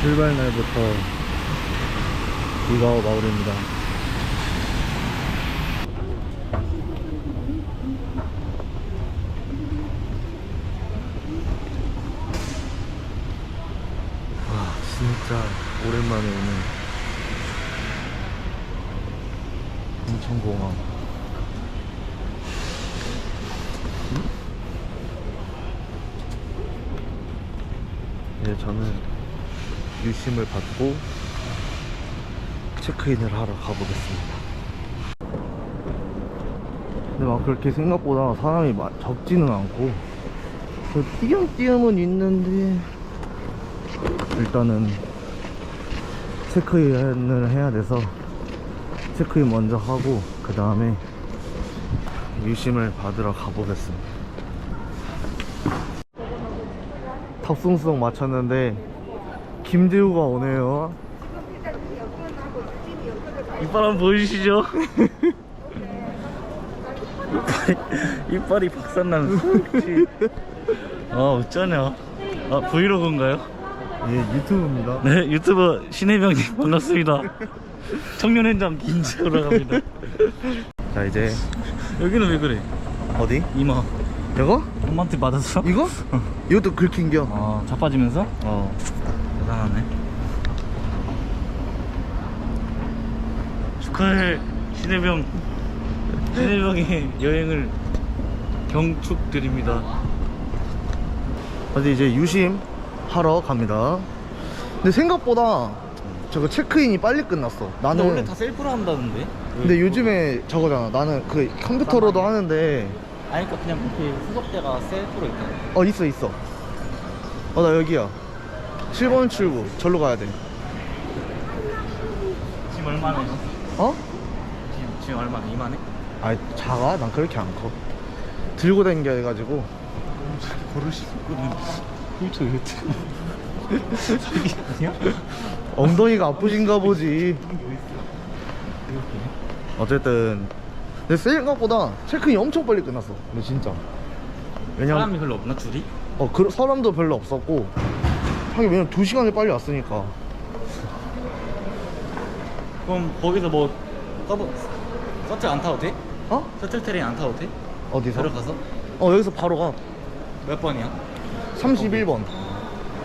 출발 날부터 비가 오 마을입니다. 와, 진짜 오랜만에 오는 인천공항. 네, 저는 유심을 받고 체크인을 하러 가보겠습니다. 근데 막 그렇게 생각보다 사람이 마- 적지는 않고 그 띄엄띄엄은 있는데 일단은 체크인을 해야 돼서 체크인 먼저 하고 그 다음에 유심을 받으러 가보겠습니다. 탑승수석 마쳤는데 김재우가 오네요. 이빨 한번 보여주시죠. 이빨이, 이빨이 박산나는 소리. 아 어쩌냐. 아 브이로그인가요? 예, 유튜브입니다. 네 유튜버 신혜병님 반갑습니다. 청년 현장 김재우라고 합니다. 자 이제 여기는 왜 그래? 어디? 이마 이거? 엄마한테 맞았어? 이거? 이것도 긁힌겨. 아 자빠지면서? 어. 대단하네. 축하해 신혜병 신혜병의 여행을 경축드립니다. 어디 이제 유심 하러 갑니다. 근데 생각보다 저거 체크인이 빨리 끝났어. 나는 근데 원래 다 셀프로 한다는데? 근데 요즘에 저거잖아. 나는 그 컴퓨터로도 하는데 아니 그러니까 그냥 그렇게 후속대가 셀프로 있다. 어 있어 있어. 어 나 여기야. 7번 출구. 절로 가야 돼. 지금 얼마네요? 어? 지금 지금 얼마네? 2만에? 아 작아? 난 그렇게 안 커. 들고 다니게 해가지고 고르시 거는 훔쳐 유튜브 사기 아니야? 엉덩이가 아프신가 보지. 어쨌든 근데 생각보다 체크인이 엄청 빨리 끝났어. 근데 진짜. 왜냐면 사람이 별로 없나 줄이? 어 그, 사람도 별로 없었고 하긴 왜냐면 2 시간이 빨리 왔으니까. 그럼 거기서 뭐 서브 서틀 안 타도 돼? 어? 셔틀 트레인 안 타도 돼? 어디서? 들어가서? 어 여기서 바로 가. 몇 번이야? 31번.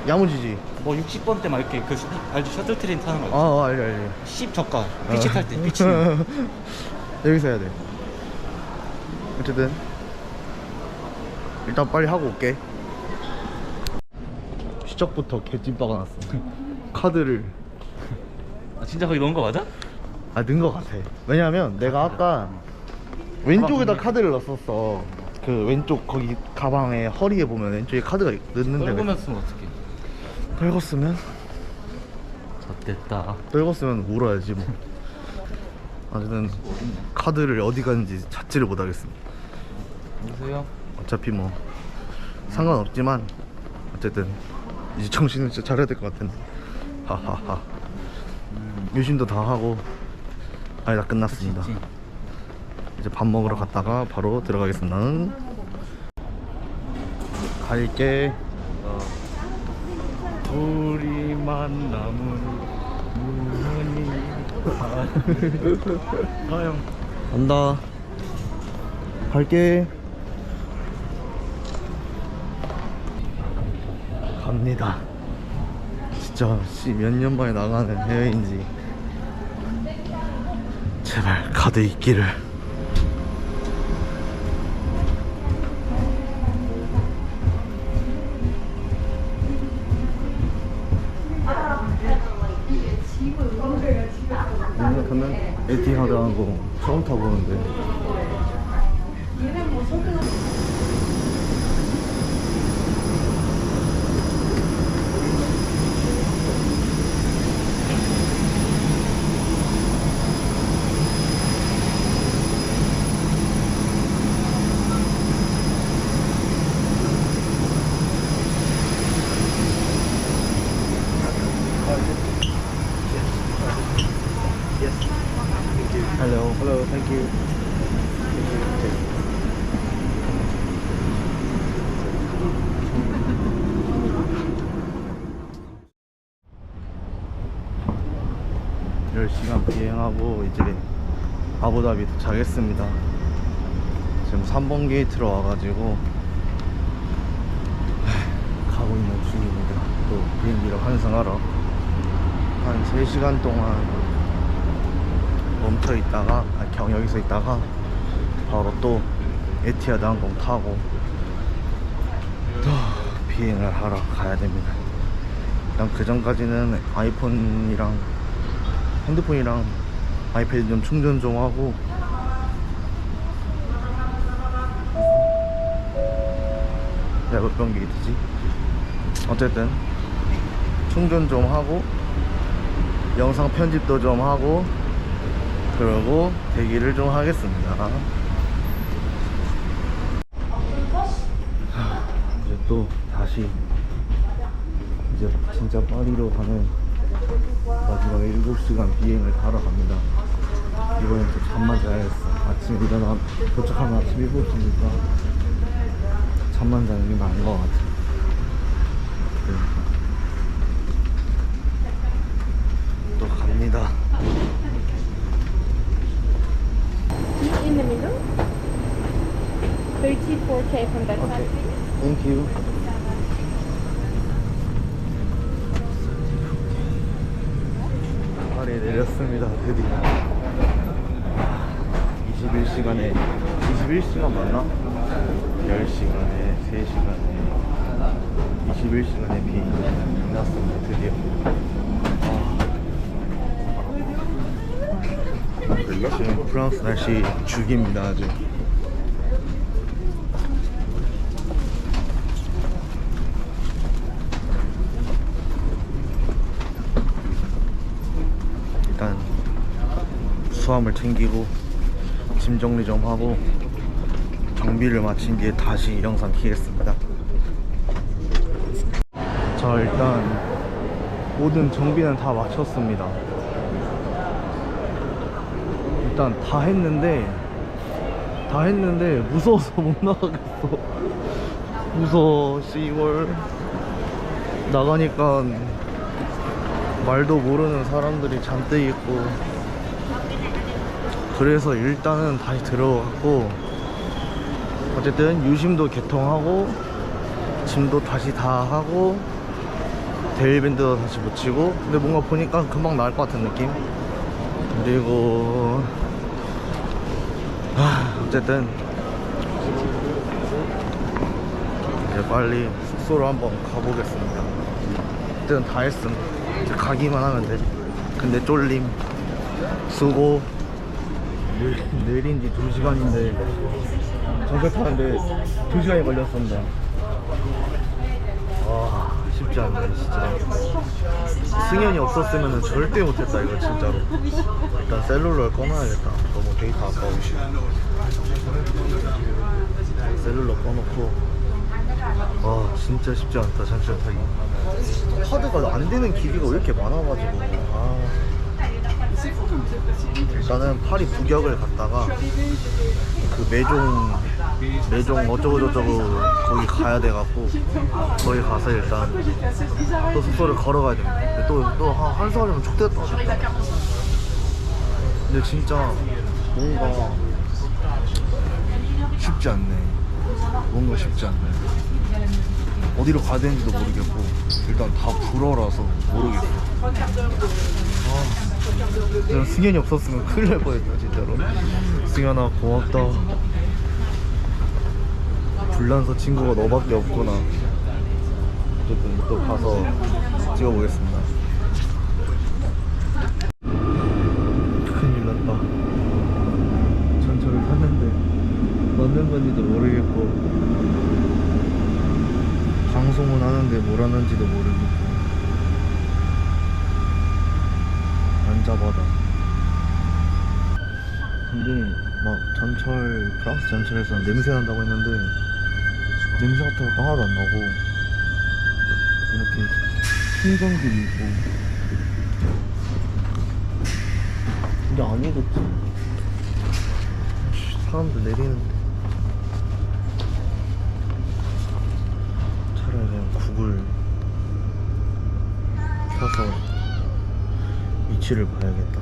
야무지지. 뭐 60번 때막 이렇게 그 시- 알지 셔틀 트레인 타는 거 아, 있지? 어, 알려 알려. 10 저가 피치 탈 때 피치 여기서 해야 돼. 어쨌든 일단 빨리 하고 올게. 시작부터 개찐빠가 났어. 카드를 아 진짜 거기 넣은 거 맞아? 아 넣은 것 같아. 왜냐면 내가 아까 왼쪽에다 카드를 넣었었어. 그 왼쪽 거기 가방에 허리에 보면 왼쪽에 카드가 넣는데 떨구면 쓰면 어떡해 떨궜으면 젖됐다 떨궜으면 울어야지 뭐. 어쨌든 카드를 어디 갔는지 찾지를 못하겠습니다. 여보세요? 어차피 뭐 상관없지만 어쨌든 이제 정신을 진짜 차려야 될 것 같은데. 하하하. 유심도 다 하고. 아니 다 끝났습니다? 이제 밥 먹으러 갔다가 바로 들어가겠습니다. 갈게. 우리만 남은 무문이. 아형. 간다. 갈게 갑니다. 진짜 몇 년 만에 나가는 해외인지. 제발 카드 있기를. 생각하면 에티하드하고 처음 타보는데 Hello. Thank you. 10시간 비행하고 이제 아부다비 도착했습니다. 지금 3번 게이트로 와가지고 하, 가고 있는 중입니다. 또 비행기를 환승하러 한 3시간 동안 멈춰 있다가 아, 경역에서 있다가 바로 또 에티하드 항공 타고 또 비행을 하러 가야 됩니다. 일단 그 전까지는 아이폰이랑 핸드폰이랑 아이패드 좀 충전 좀 하고 내가 몇 번기 되지? 어쨌든 충전 좀 하고 영상 편집도 좀 하고 그러고 대기를 좀 하겠습니다. 하, 이제 또 다시 이제 진짜 파리로 가는 마지막 7시간 비행을 하러 갑니다. 이번엔 또 잠만 자야겠어. 아침에 일어나 도착하면 아침 7시니까 잠만 자는 게 나은 것 같아. 네. 또 갑니다. 34K from that side, please. 땡큐. 파리에 내렸습니다. 드디어. 21시간에 21시간 맞나? 10시간에 3시간에 21시간에 비행기 끝났습니다. 드디어. 아. 지금 프랑스 날씨 죽입니다. 아주. 일단 수화물 챙기고 짐 정리 좀 하고 정비를 마친 뒤에 다시 영상 키겠습니다. 자 일단 모든 정비는 다 마쳤습니다. 일단 다 했는데 다 했는데 무서워서 못 나가겠어. 무서워 씨월 나가니까 말도 모르는 사람들이 잔뜩 있고 그래서 일단은 다시 들어갔고 어쨌든 유심도 개통하고 짐도 다시 다 하고 데일밴드도 다시 붙이고 근데 뭔가 보니까 금방 나을 것 같은 느낌? 그리고 하, 어쨌든. 이제 빨리 숙소로 한번 가보겠습니다. 어쨌든 다 했음. 이제 가기만 하면 돼 근데 쫄림. 수고 내, 내린 지 2시간인데 전철 타는데 2시간이 걸렸습니다. 와 쉽지 않네 진짜. 승현이 없었으면 절대 못했다 이거 진짜로. 일단 셀룰러를 꺼놔야겠다. 너무 데이터 아까워 셀룰러 꺼놓고. 와 진짜 쉽지 않다 잠시만. 타기 카드가 안 되는 기기가 왜 이렇게 많아가지고. 아. 일단은 파리 북역을 갔다가 그 매종 매종 어쩌고 저쩌고 거기 가야 돼갖고 거기 가서 일단 또 숙소를 걸어가야 됩니다. 또또한 한 시간이면 촉됐다. 근데 진짜 뭔가 쉽지 않네. 뭔가 쉽지 않네. 어디로 가야 되는지도 모르겠고 일단 다 불어라서 모르겠고 아, 그냥 승현이 없었으면 큰일 날 뻔했다 진짜로. 승현아 고맙다. 불란서 친구가 너밖에 없구나. 어쨌든 또 가서 찍어보겠습니다. 큰일 났다. 전철을 탔는데 맞는 건지도 모르겠고 방송은 하는데 뭘 하는지도 모르겠고 앉아봐다 근데 막 전철 프랑스 전철에서 냄새 난다고 했는데 냄새 같은 것도 하나도 안 나고 이렇게 풍경들이 있고. 근데 안 씨, 사람들 내리는데. 차라리 그냥 국을 켜서 위치를 봐야겠다.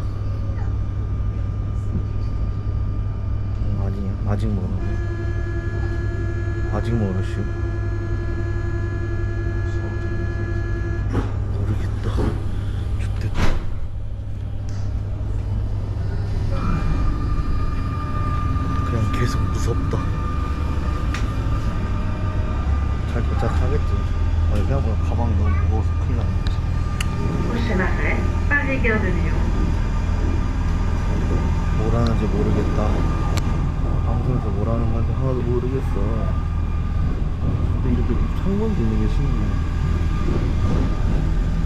음, 아직 아직 멀어. 아직 멀었슈. 모르겠다. 좋겠다. 그냥 계속 무섭다. 잘 도착하겠지. 아니, 생각보다 가방이 너무 무거워서 큰일 났네. 뭐라는지 모르겠다. 방송에서 뭐라는 건지 하나도 모르겠어. 근데 이렇게 창문도 있는 게 신기해.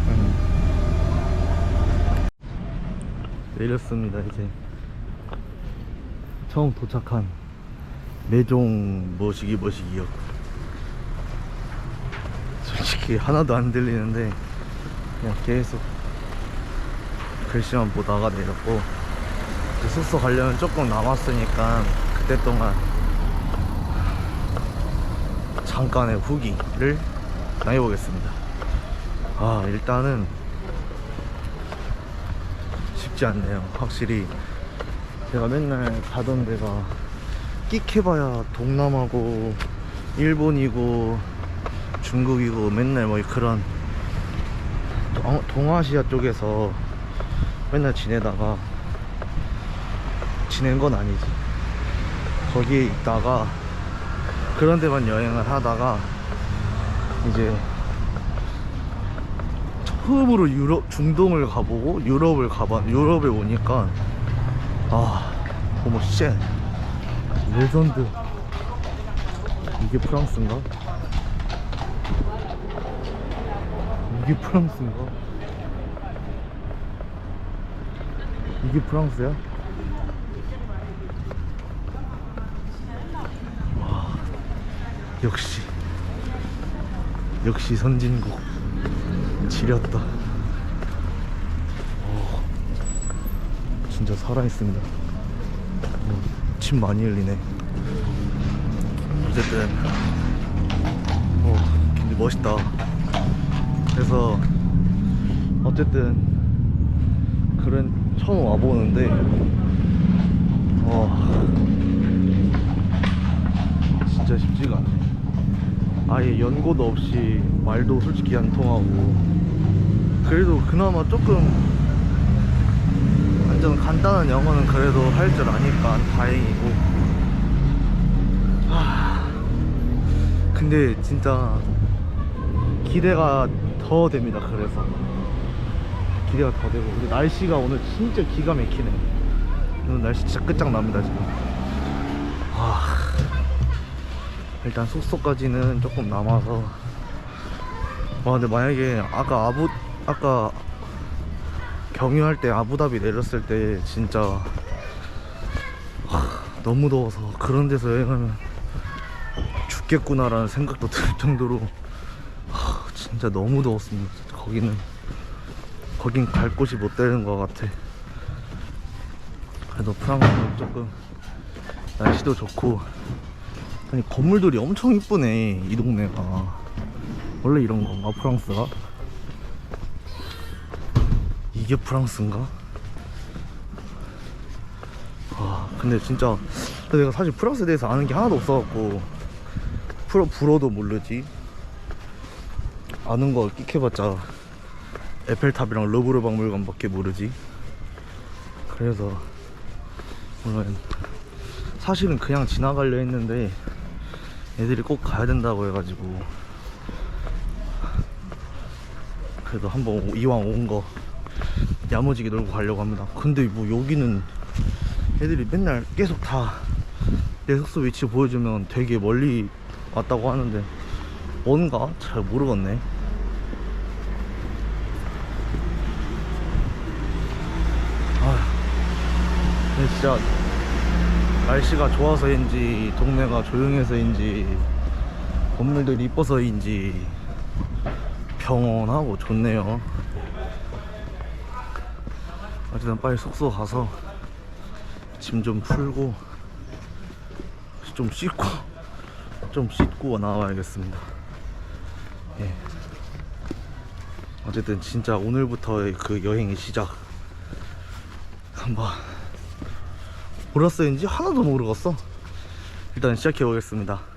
응. 내렸습니다, 이제. 처음 도착한 매종 머시기 머시기역. 솔직히 하나도 안 들리는데, 그냥 계속 글씨만 보다가 내렸고, 숙소 가려면 조금 남았으니까 그때 동안 잠깐의 후기를 당해보겠습니다. 아 일단은 쉽지 않네요. 확실히 제가 맨날 가던 데가 끽해봐야 동남아고 일본이고 중국이고 맨날 뭐 그런 동- 동아시아 쪽에서 맨날 지내다가 지낸 건 아니지. 거기에 있다가 그런 데만 여행을 하다가 이제 처음으로 유럽 중동을 가보고 유럽을 가봐 유럽에 오니까 아 어머 쉣 레전드 이게 프랑스인가? 이게 프랑스인가? 이게 프랑스야? 역시. 역시 선진국. 지렸다. 오, 진짜 살아있습니다. 오, 침 많이 흘리네. 어쨌든. 오, 근데 멋있다 그래서 어쨌든 그런 처음 와보는데 와 진짜 쉽지가 않네. 아예 연고도 없이 말도 솔직히 안 통하고 그래도 그나마 조금 완전 간단한 영어는 그래도 할 줄 아니까 다행이고 하... 근데 진짜 기대가 더 됩니다 그래서. 기대가 더 되고. 근데 날씨가 오늘 진짜 기가 막히네. 오늘 날씨 진짜 끝장납니다 지금. 아... 일단 숙소까지는 조금 남아서. 와 근데 만약에 아까 아부 아까 경유할 때 아부다비 내렸을 때 진짜 하, 너무 더워서 그런 데서 여행하면 죽겠구나라는 생각도 들 정도로. 하, 진짜 너무 더웠습니다 거기는 거긴 갈 곳이 못 되는 것 같아 그래도 프랑스는 조금 날씨도 좋고 아니 건물들이 엄청 이쁘네 이 동네가 원래 이런 건가 프랑스가? 이게 프랑스인가? 와 근데 진짜 내가 사실 프랑스에 대해서 아는 게 하나도 없어갖고 프로 불어도 모르지 아는 거 끽해봤자 에펠탑이랑 루브르 박물관밖에 모르지. 그래서 오늘 사실은 그냥 지나가려 했는데 애들이 꼭 가야 된다고 해가지고 그래도 한번 오- 이왕 온 거 야무지게 놀고 가려고 합니다. 근데 뭐 여기는 애들이 맨날 계속 다 내 숙소 위치 보여주면 되게 멀리 왔다고 하는데 뭔가 잘 모르겠네 아 근데 진짜 날씨가 좋아서인지 동네가 조용해서인지 건물들이 이뻐서인지 평온하고 좋네요. 어쨌든 빨리 숙소 가서 짐 좀 풀고 좀 씻고 좀 씻고 나와야겠습니다. 예. 어쨌든 진짜 오늘부터의 그 여행의 시작. 뭐 써있는지 하나도 모르겠어. 일단 시작해 보겠습니다